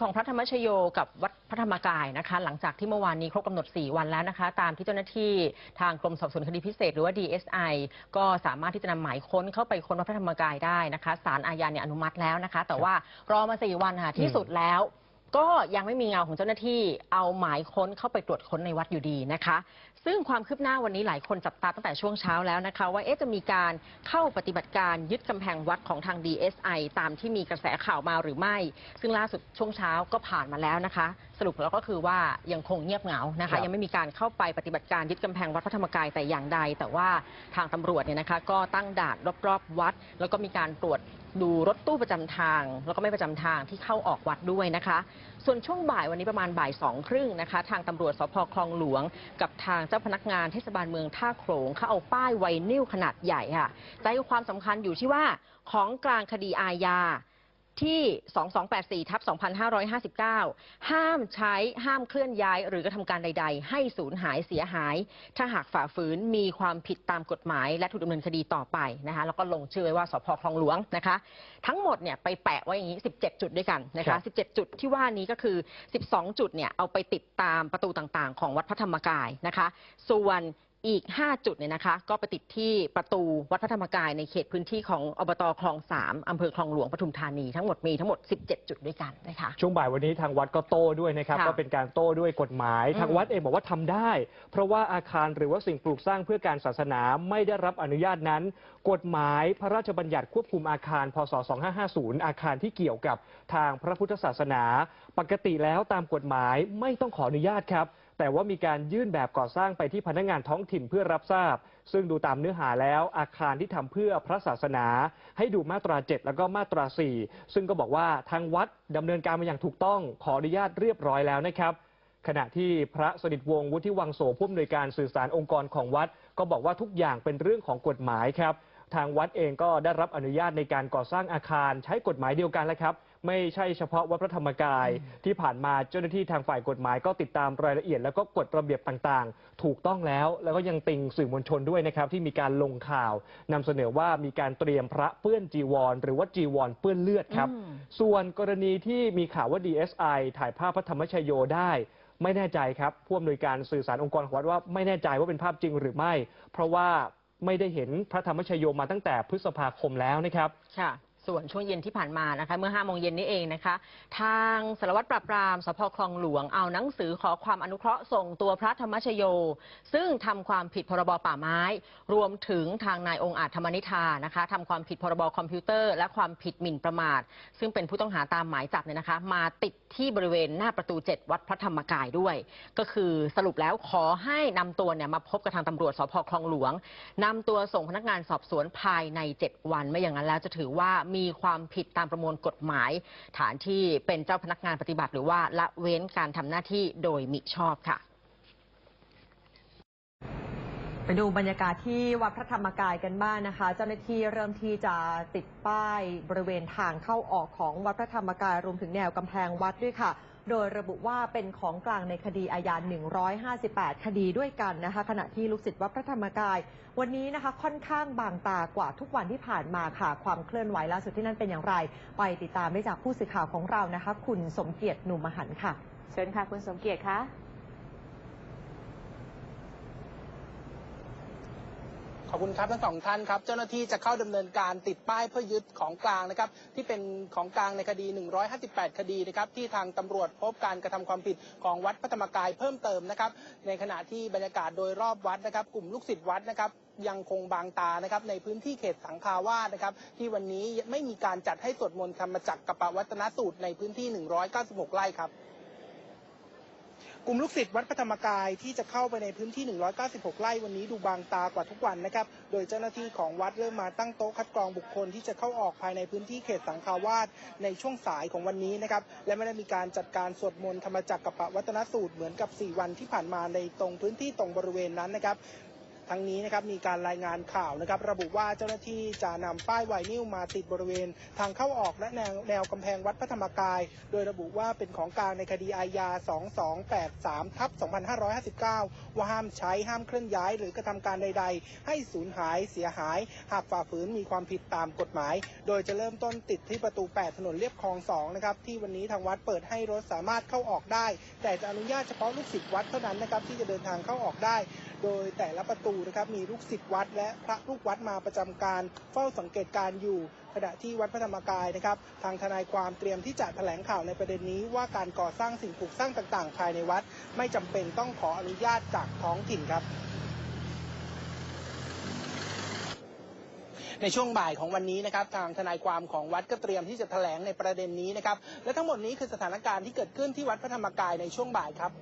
ของพระธรรมชโยกับวัดพระธรรมกายนะคะ หลังจากที่เมื่อวานนี้ครบกำหนด 4 วันแล้วนะคะ ตามที่เจ้าหน้าที่ทางกรมสอบสวนคดีพิเศษหรือว่า DSI ก็สามารถที่จะนำหมายค้นเข้าไปค้นวัดพระธรรมกายได้นะคะศาลอาญาเนี่ยอนุมัติแล้วนะคะ แต่ว่ารอมา 4 วันค่ะที่สุดแล้ว ก็ยังไม่มีเงาของเจ้าหน้าที่เอาหมายค้นเข้าไปตรวจค้นในวัดอยู่ดีนะคะ ซึ่งความคืบหน้าวันนี้หลายคนจับตาตั้งแต่ช่วงเช้าแล้วนะคะ ว่าเอ๊ะจะมีการเข้าปฏิบัติการยึดกำแพงวัดของทาง DSI ตามที่มีกระแสข่าวมาหรือไม่ ซึ่งล่าสุดช่วงเช้าก็ผ่านมาแล้วนะคะ สรุปแล้วก็คือว่ายังคงเงียบเหงานะครัคะ บ ยังไม่มีการเข้าไปปฏิบัติการยึดกำแพงวัดพระธรรมกายแต่อย่างใด แต่ว่าทางตำรวจเนี่ยนะคะก็ตั้งด่านรอบๆวัด แล้วก็มีการตรวจ ดูรถตู้ประจำทาง แล้วก็ไม่ประจำทางที่เข้าออกวัดด้วยนะคะ ส่วนช่วงบ่ายวันนี้ประมาณบ่ายสองครึ่งนะคะ ทางตำรวจสพคลองหลวง กับทางเจ้าพนักงานเทศบาลเมืองท่าโขลงเขาเอาป้ายไวนิลขนาดใหญ่ค่ะใจความสำคัญอยู่ที่ว่าของกลางคดีอาญา ที่ 2284ทับ2559 ห้ามใช้ห้ามเคลื่อนย้ายหรือกระทำการใด ๆ ให้สูญหายเสียหาย ถ้าหากฝ่าฝืนมีความผิดตามกฎหมาย และถูกดำเนินคดีต่อไปนะคะแล้วก็ลงชื่อไว้ว่าสพคลองหลวงนะคะ ทั้งหมดเนี่ยไปแปะไว้อย่างนี้ 17 จุดด้วยกันนะครัคะ บ 17 จุดที่ว่านี้ก็คือ 12 จุดเนี่ยเอาไปติดตามประตูต่างๆ ของวัดพระธรรมกายนะคะ ส่วน อีก 5 จุดเนี่ยนะคะ ก็ไปติดที่ประตูวัดพระธรรมกายในเขตพื้นที่ของอบตคลอง 3อำเภอคลองหลวงปทุมธานีทั้งหมดมีทั้งหมด 17 จุดด้วยกันนะคะ ช่วงบ่ายวันนี้ทางวัดก็โต้ด้วยนะครับค่ะก็เป็นการโต้ด้วยกฎหมายอืมทางวัดเองบอกว่าทำได้ เพราะว่าอาคารหรือว่าสิ่งปลูกสร้างเพื่อการศาสนาไม่ได้รับอนุญาตนั้น กฎหมายพระราชบัญญัติควบคุมอาคาร พศ 2550 อาคารที่เกี่ยวกับทางพระพุทธศาสนา ปกติแล้วตามกฎหมายไม่ต้องขออนุญาตครับ แต่ว่ามีการยื่นแบบก่อสร้างไปที่พนักงานท้องถิ่นเพื่อรับทราบ ซึ่งดูตามเนื้อหาแล้วอาคารที่ทำเพื่อพระศาสนา ให้ดูมาตรา 7 แล้วก็มาตรา 4 ซึ่งก็บอกว่าทางวัดดำเนินการมาอย่างถูกต้องขออนุญาตเรียบร้อยแล้วนะครับขณะที่พระสนิทวงศ์วุฒิวังโสผู้อำนวยการสื่อสารองค์กรของวัด ก็บอกว่าทุกอย่างเป็นเรื่องของกฎหมายครับ ทางวัดเองก็ได้รับอนุญาตในการก่อสร้างอาคารใช้กฎหมายเดียวกันแล้วครับ ไม่ใช่เฉพาะวัดพระธรรมกาย ที่ผ่านมาเจ้าหน้าที่ทางฝ่ายกฎหมายก็ติดตามรายละเอียด แล้วก็กฎระเบียบต่างๆ ถูกต้องแล้ว แล้วก็ยังติงสื่อมวลชนด้วยนะครับที่มีการลงข่าวนำเสนอว่ามีการเตรียมพระเปื้อนจีวร หรือว่าจีวรเปื้อนเลือดครับอืมส่วนกรณีที่มีข่าวว่า DSI ถ่ายภาพพระธรรมชโยได้ไม่แน่ใจครับผู้อำนวยการสื่อสารองค์กรของวัดว่าไม่แน่ใจว่าเป็นภาพจริงหรือไม่ เพราะว่าไม่ได้เห็นพระธรรมชโยมาตั้งแต่พฤษภาคมแล้วนะครับค่ะ ส่วนช่วงเย็นที่ผ่านมานะคะ เมื่อ5โมงเย็นนี้เองนะคะ ทางสารวัตรปราบปรามสพคลองหลวงเอาหนังสือขอความอนุเคราะห์ส่งตัวพระธรรมชโย ซึ่งทำความผิดพรบป่าไม้ รวมถึงทางนายองค์อาจธรรมนิธานะคะทำความผิดพรบคอมพิวเตอร์ และความผิดหมิ่นประมาท ซึ่งเป็นผู้ต้องหาตามหมายจับเนี่ยนะคะ มาติดที่บริเวณหน้าประตู 7 วัดพระธรรมกายด้วย ก็คือสรุปแล้วขอให้นำตัวเนี่ยมาพบกับทางตำรวจสพคลองหลวงนำตัวส่งพนักงานสอบสวนภายใน 7 วันไม่อย่างนั้นแล้วจะถือว่ามีความผิดตามประมวลกฎหมาย ฐานที่เป็นเจ้าพนักงานปฏิบัติหรือว่าละเว้นการทำหน้าที่โดยมิชอบค่ะไปดูบรรยากาศที่วัดพระธรรมกายกันบ้างนะคะ เจ้าหน้าที่เริ่มที่จะติดป้ายบริเวณทางเข้าออกของวัดพระธรรมกายรวมถึงแนวกำแพงวัดด้วยค่ะ โดยระบุว่าเป็นของกลางในคดีอาญา 158 คดีด้วยกันนะคะขณะที่ลูกศิษย์วัดพระธรรมกาย วันนี้นะคะค่อนข้างบางตากว่าทุกวันที่ผ่านมาค่ะ ความเคลื่อนไหวล่าสุดที่นั่นเป็นอย่างไร ไปติดตามได้จากผู้สื่อข่าวของเรานะคะ คุณสมเกียรติหนุ่มมหันค่ะ เชิญค่ะ คุณสมเกียรติคะ ขอบคุณครับทั้งสองท่านครับ เจ้าหน้าที่จะเข้าดำเนินการติดป้ายเพื่อยึดของกลางนะครับ ที่เป็นของกลางในคดี 158 คดีนะครับ ที่ทางตำรวจพบการกระทำความผิดของวัดพระธรรมกายเพิ่มเติมนะครับ ในขณะที่บรรยากาศโดยรอบวัดนะครับ กลุ่มลูกศิษย์วัดนะครับยังคงบางตานะครับในพื้นที่เขตสังคาวาสนะครับ ที่วันนี้ไม่มีการจัดให้สวดมนต์ธรรมจักรกับปวัตนสูตรในพื้นที่ 196 ไร่ครับ กลุ่มลูกศิษย์วัดพระธรรมกายที่จะเข้าไปในพื้นที่ 196 ไร่วันนี้ดูบางตากว่าทุกวันนะครับ โดยเจ้าหน้าที่ของวัดเริ่มมาตั้งโต๊ะคัดกรองบุคคลที่จะเข้าออกภายในพื้นที่เขตสังฆาวาสในช่วงสายของวันนี้นะครับ และไม่ได้มีการจัดการสวดมนต์ธรรมจักรกับปวัตนสูตรเหมือนกับ 4 วันที่ผ่านมาในตรงพื้นที่ตรงบริเวณนั้นนะครับ ทั้งนี้นะครับมีการรายงานข่าวนะครับ ระบุว่าเจ้าหน้าที่จะนำป้ายไวนิลมาติดบริเวณ ทางเข้าออกและแนวแนวกำแพงวัดพระธรรมกาย โดยระบุว่าเป็นของกลางในคดีอาญา 2283 ทับ 2559 ว่าห้ามใช้ห้ามเคลื่อนย้าย หรือกระทำการใด ๆ ให้สูญหายเสียหาย หากฝ่าฝืนมีความผิดตามกฎหมาย โดยจะเริ่มต้นติดที่ประตู 8 ถนนเลียบคลอง 2 นะครับ ที่วันนี้ทางวัดเปิดให้รถสามารถเข้าออกได้ แต่จะอนุญาตเฉพาะลูกศิษย์วัดเท่านั้นนะครับที่จะเดินทางเข้าออกได้ โดยแต่ละประตูนะครับมีลูกศิษย์วัดและพระลูกวัดมาประจำการเฝ้าสังเกตการอยู่ ขณะที่วัดพระธรรมกายนะครับ ทางทนายความเตรียมที่จะแถลงข่าวในประเด็นนี้ว่าการก่อสร้างสิ่งปลูกสร้างต่างๆ ภายในวัด ไม่จำเป็นต้องขออนุญาตจากท้องถิ่นครับในช่วงบ่ายของวันนี้นะครับทางทนายความของวัดก็เตรียมที่จะแถลงในประเด็นนี้นะครับและทั้งหมดนี้คือสถานการณ์ที่เกิดขึ้นที่วัดพระธรรมกายในช่วงบ่ายครับ